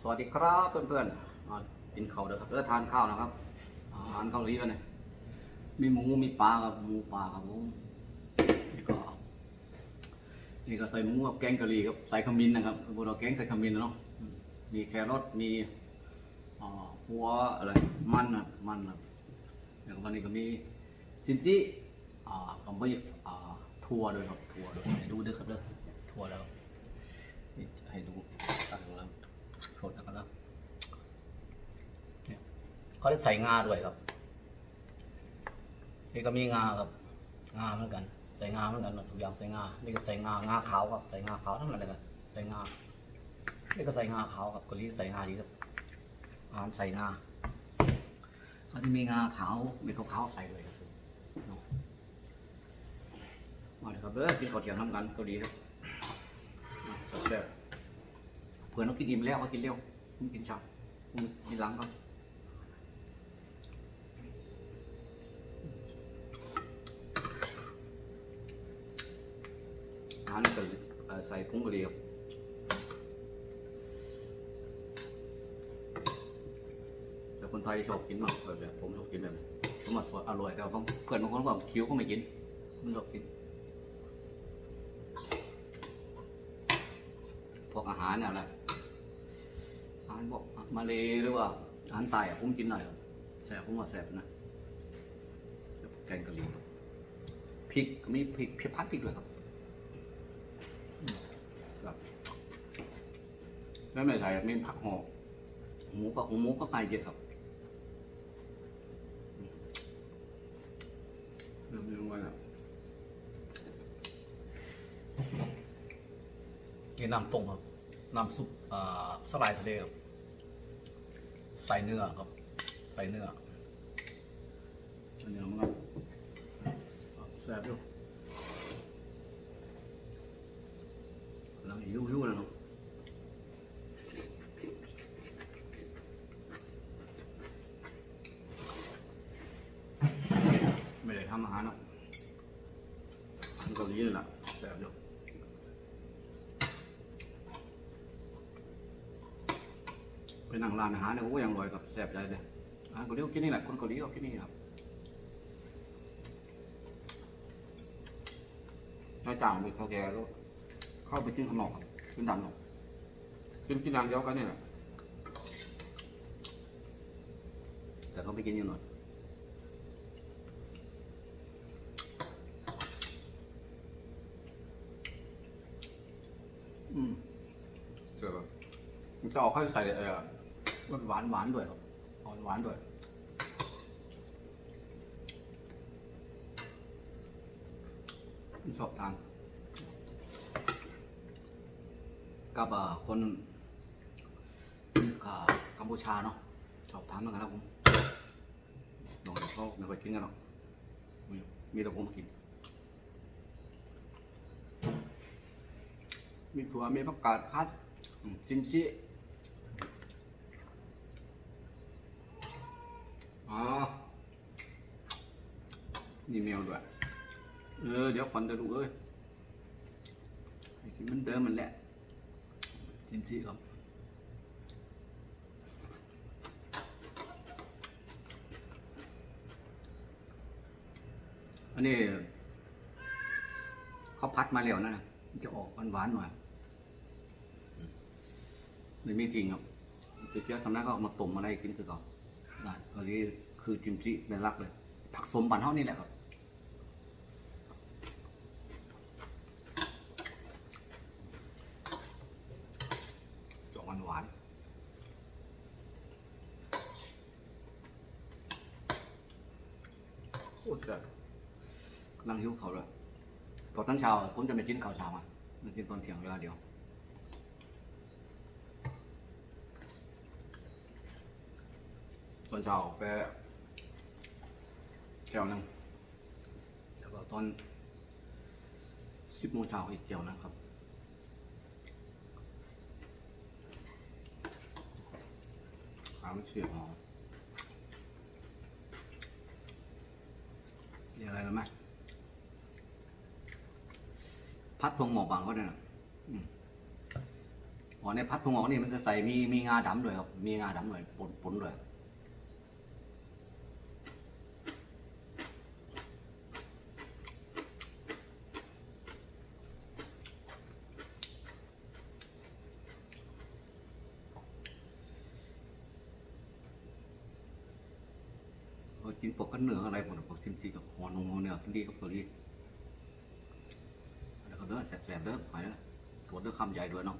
สวัสดีครับเพื่อนๆอ่ากินข้าวเด้อครับเด้อทานข้าวนะครับอาหารเกาหลีกันเนี่ยมีหมูมีปลาครับหมูปลาครับผมนี่ก็นี่ก็ใส่หมูกับแกงกะหรี่ครับใส่ขมิ้นนะครับพวกเราแกงใส่ขมิ้นนะเนาะมีแครอทมีหัวอะไรมันนะมันนะแล้ววันนี้ก็มีซินจิอ่ากับไม่อ่าถั่วด้วยครับถั่วด้วยให้ดูด้วยครับเด้อถั่วแล้วให้ดูตั้งแล้วโชดนะครับแล้วเนี่ย เขาได้ใส่งาด้วยครับ นี่ก็มีงาครับ งาเหมือนกัน ใส่งาเหมือนกันทุกอย่างใส่งา นี่ก็ใส่งางาขาวครับ ใส่งาขาวทั้งนั้นเลยครับใส่งา นี่ก็ใส่งาขาวครับกะหรี่ใส่งาดีครับอาหารใส่งาเขาจะมีงาขาวมีขาวๆใส่เลยครับมาเลยครับเด้อกินข้าวเที่ยงน้ำกันก็ดีครับเดี๋ยวเพื่อนต้องกินอิ่มแล้วเขากินเร็วมึงกินช้ามึงกินหลังก่อน หารกะหรี่ใส่ผงกะหรี่ครับแต่คนไทยชอบกินมากแบบนี้ผมชอบกินแบบนี้ผมว่าสดอร่อยแต่บางเพื่อนบางคนก็แบบเคี้ยวก็ไม่กินไม่ชอบกินพวกอาหารเนี่ยแหละอาหารบอกมาเลยหรือว่าอาหารไตอะผมกินหน่อยแสบผมว่าแสบนะแกงกะหรี่พริกมีพริกเพียพัดพริกด้วยครับ ครับแล้วในไทยมีผักหอกหมูกับหมูก็ไก่เยอะครับอืมเริ่มเรื่องว่าแล้วนี่น้ำต้มครับ น้ำซุปอ่าสลายทะเลครับ ใส่เนื้อครับ ใส่เนื้อใส่เนื้อมันครับแซ่บอยู่กำลัง หิวหิวแล้วเนาะไม่ได้ทำอาหารหรอกอาหารเกาหลีนี่แหละแซ่บอยู่ไปนั่งร้านอาหารเนี่ยโอ้ยังอร่อยกับแซ่บใจเลยอาหารเกาหลีก็กินนี่แหละคนเกาหลีก็กินนี่ครับนายจ้างไปเขาแก่แล้ เข้าไปกินข้างนอกครับกินดันนอกกินกินดันเดียวกันนี่แหละแต่เขาไปกินอยู่หน่อยอืมเจอมันจะออกค่อยใส่เออรสหวานหวานด้วยครับอ่อนหวานด้วยชอบทาน กับคนกัมพูชาเนาะชอบทานเหมือนกันนะผมลองดูเขาไม่ค่อยกินกันหรอกมีมีแต่ผมกิน มีถั่วมีผักกาดคัดจิมชิอ๋อนี่แมวด้วย เออ เดี๋ยวขวัญจะดูเอ้ยให้กินเหมันเดิมมันแหละ จิมชิครับอันนี้เขาพัดมาแล้วนะจะออกหวานๆหน่อยไม่มีจริงครับจะเสียทำหน้าก็มาต้มอะไรกินคือก่อนได้อันนี้คือจิมจิเป็นรักเลย ผักสมบันเท่านี่แหละครับ จอกหวานหวานโคตรแซ่บ กำลังหิวเขาวเลยพอตั้งเช้าผมจะไม่กินข้าวเช้าอะมันกินตอนเที่ยงเวลาเดียวตอนเช้าไปแก้วหนึงแล้วก็ตอนสิบโมงเช้าอีกแก้วนะครับขามเฉียบหอมเรียกอะไรรู้ไหม พัดพงหมอกบางเขาเนี่ยนะอืมหอในพัดถั่วงอกนี่มันจะใส่มีมีงาดำด้วยครับ มีงาดำด้วยปนปนด้วยกินปกกันเหนืออะไรหมดปกทิมซีกับหอนงเนี่ยกินดีกับตัวดีแล้วก็ เด้อแสบๆเด้อไปนะตัวเด้อคำใหญ่ด้วยเนาะ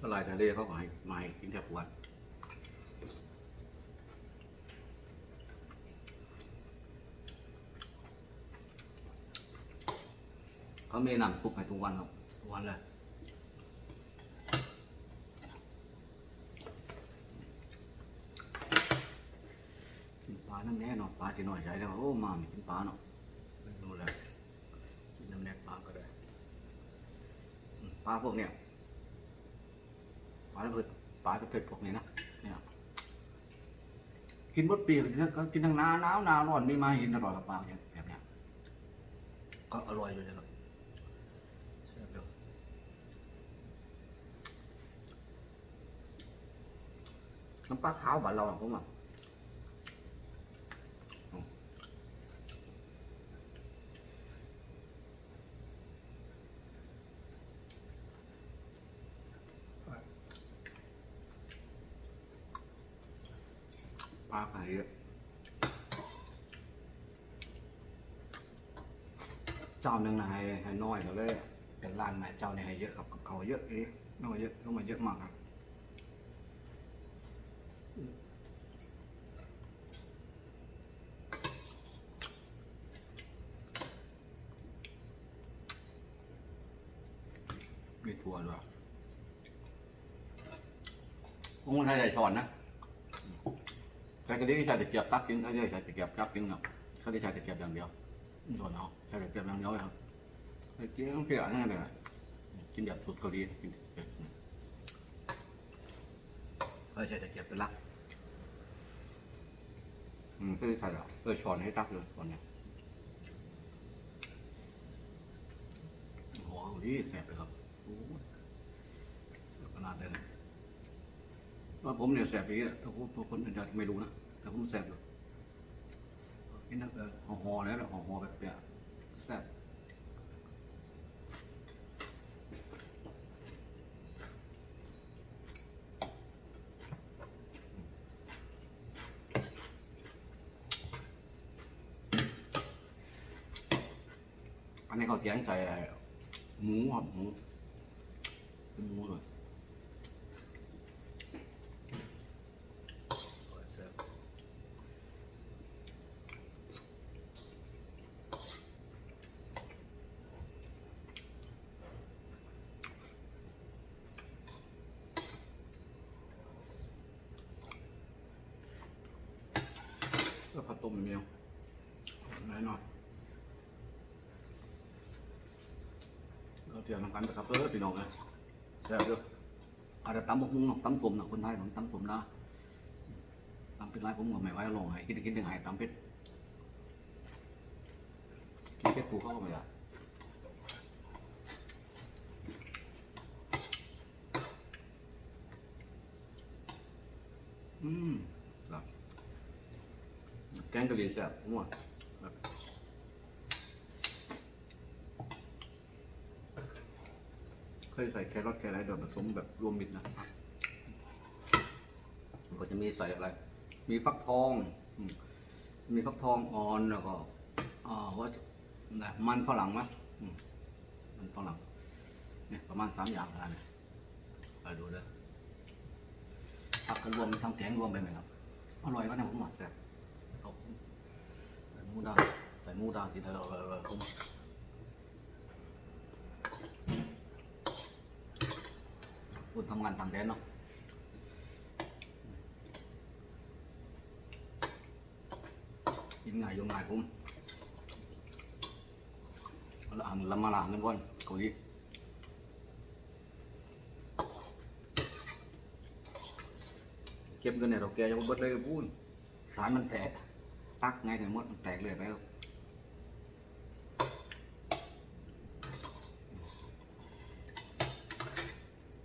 สลายทะเลเขาก็ให้มาให้กินแทบวัน เขามีน้ำซุปให้ทุกวันครับทุกวันเลยกินปลาน้ำแน่เนาะปลาจะหน่อยใจแล้วโอ้มาม่กินปลาเนาะไม่รู้เลยกินน้ำแน่ปลาก็ได้ปลาพวกเนี้ยปลาเผ็ดปลาเผ็ดพวกนี้นะเนี่ยกินหมดปีก็กินทั้งหนาหนาวหนาร้อนไม่มาหินตลอดกับปลาอย่างแบบเนี้ยก็อร่อยอยู่เลยครับแซ่บอยู่ น้ำปลาขาวบ้านเราอะผมอะอืมปลาขายเยอะเจ้าหนึ่งนะให้ให้น้อยก็เลยเป็นร้านใหม่เจ้าเนี่ยให้เยอะครับกับเขาเยอะเอ๊ะน้อยเยอะเข้ามาเยอะมากครับ มีถั่วด้วยพวกมันใช้ใส่ช้อนนะใช้กระดิ่งใช้ตะเกียบตักกินเขาจะใช้ตะเกียบจับกินครับเขาจะใช้ตะเกียบอย่างเดียวส่วนเอาใช้ตะเกียบอย่างเดียวเลยครับตะเกียบต้องเปรี้ยวนั่นเลยกินแบบสูตรเกาหลีกินแบบเขาใช้ตะเกียบเป็นหลักอืมก็จะใส่หรอเออช้อนให้ตักเลยช้อนเนี้ยโอ้โหนี่แสบเลยครับ ขนาดเลยนะว่าผมเนี่ยแสบอย่างนี้แหละถ้าผมพวกคนอื่นจะไม่รู้นะ แต่ผมแสบอยู่กินนักเออห่อห่อแล้วห่อห่อแบบเนี้ยแสบอันนี้เขาเตียงใส่หมูครับหมู เป็นหมูเลย ก็ผัดต้มเมียวน้อยหน่อยเราเตรียมทำกันนะครับเออพี่น้องเลยแซ่บด้วยอาจจะตำบกมุงเนาะตำสมเนาะคนไทยผมตำสมนะตำเป็นไรผมก็ไม่ไหวลองไห้กินกินหนึ่งไห้ตำเป็ดคิดเป็ดปูเข้าก็ไม่ได้อืมครับ แกงกะหรี่แซ่บผมว่าครับเคยใส่แครอทแครอะไรโดยผสมแบบรวมมิตรนะมันก็จะมีใส่อะไร มีฟักทองอืมมีฟักทองอ่อนแล้วก็อ่าว่านะมันฝรั่งไหมอืมมันฝรั่งเนี่ยประมาณสามอย่างนะเนี่ยไปดูเลยผักก็รวมทั้งแกงรวมไปไหมครับ อร่อยก็เนี่ยผมหมักแซ่บ เอาใส่หมูดาวใส่หมูดาวทีเดียวเลยเลยผมคุณทำงานต่างแดนเนาะกินง่ายอยู่ง่ายผมละหันละมาละเงินวันเกง่าแกจะมาเบิดเลยแตกตักไงถึงหมดมันแตกเลยไปครับ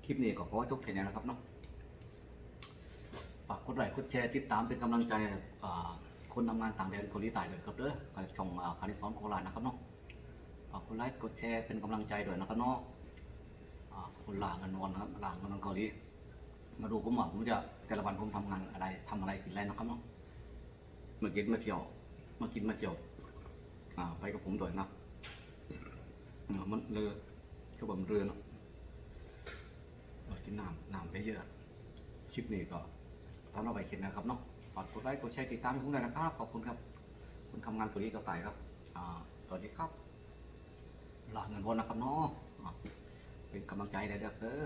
คลิปนี้ก็ขอจบแค่นี้นะครับเนาะฝากกดไลค์กดแชร์ติดตามเป็นกำลังใจคนทำงานต่างแดนเกาหลีใต้ด้วยครับเด้อการชมอ่าคาริสอนโคราชนะครับเนาะฝากกดไลค์กดแชร์เป็นกำลังใจด้วยนะครับเนาะคนลากันนอนนะครับลากันนอนเกาหลีมาดูผมว่าผมจะแต่ละวันผมทำงานอะไรทำอะไรกินอะไรนะครับเนาะ มากินมาเที่ยว มากินมาเที่ยว อ่า ไปกับผมด้วยนะอ่ามันเรือก็แบบเรือเนาะกินน้ำน้ำไปเยอะคลิปนี้ก็สำหรับไปคลิปนนะครับเนาะฝากกดไลค์กดแชร์ติดตามให้ผมด้วยนะครับ ขอบคุณครับ คุณทำงานตัวนี้กับไต่ครับ อ่าสวัสดีครับหลาเงินพนนะครับเนาะอ่าเป็นกำลังใจได้เด้อเด้อ